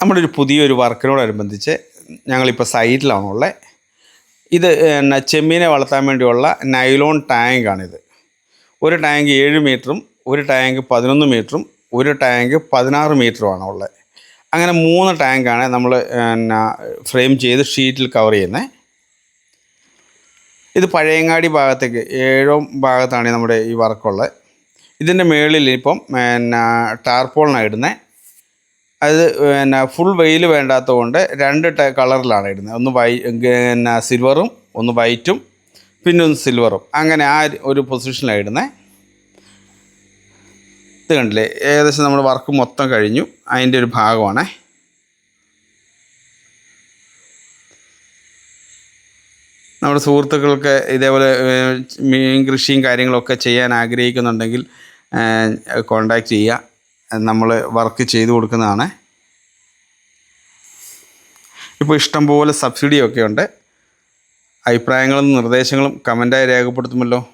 നമ്മുടെ ഒരു പുതിയൊരു വർക്കിനോടനുബന്ധിച്ച് ഞങ്ങളിപ്പോൾ സൈറ്റിലാണുള്ളത്. ഇത് ചെമ്മീനെ വളർത്താൻ വേണ്ടിയുള്ള നൈലോൺ ടാങ്കാണിത്. ഒരു ടാങ്ക് ഏഴ് മീറ്ററും ഒരു ടാങ്ക് പതിനൊന്ന് മീറ്ററും ഒരു ടാങ്ക് പതിനാറ് മീറ്ററുമാണ് ഉള്ളത് അങ്ങനെ മൂന്ന് ടാങ്കാണ് നമ്മൾ പിന്നെ ഫ്രെയിം ചെയ്ത് ഷീറ്റിൽ കവർ ചെയ്യുന്നത് ഇത് പഴയങ്ങാടി ഭാഗത്തേക്ക് ഏഴോ ഭാഗത്താണ് നമ്മുടെ ഈ വർക്കുള്ളത്. ഇതിന്റെ മുകളിൽ ഇപ്പം പിന്നെ ടാർപോളിനാണ് ഇടുന്നത് അത് പിന്നെ ഫുൾ വെയിൽ വേണ്ടാത്തത് കൊണ്ട് രണ്ട് കളറിലാണ് ഇടുന്നത്. ഒന്ന് വൈ പിന്നെ സിൽവറും ഒന്ന് വൈറ്റും പിന്നെ ഒന്ന് സിൽവറും അങ്ങനെ ആ ഒരു പൊസിഷനിലാണ് ഇടുന്നത്. ഇത് കണ്ടില്ലേ? ഏകദേശം നമ്മുടെ വർക്ക് മൊത്തം കഴിഞ്ഞു. അതിന്റെ ഒരു ഭാഗമാണ്. നമ്മുടെ സുഹൃത്തുക്കൾക്ക് ഇതേപോലെ മീൻ കൃഷിയും കാര്യങ്ങളൊക്കെ ചെയ്യാൻ ആഗ്രഹിക്കുന്നുണ്ടെങ്കിൽ കോണ്ടാക്ട് ചെയ്യുക. നമ്മൾ വർക്ക് ചെയ്തു കൊടുക്കുന്നതാണ്. ഇപ്പോൾ ഇഷ്ടംപോലെ സബ്സിഡിയൊക്കെ ഉണ്ട്. അഭിപ്രായങ്ങളും നിർദ്ദേശങ്ങളും കമന്റായി രേഖപ്പെടുത്തുമല്ലോ.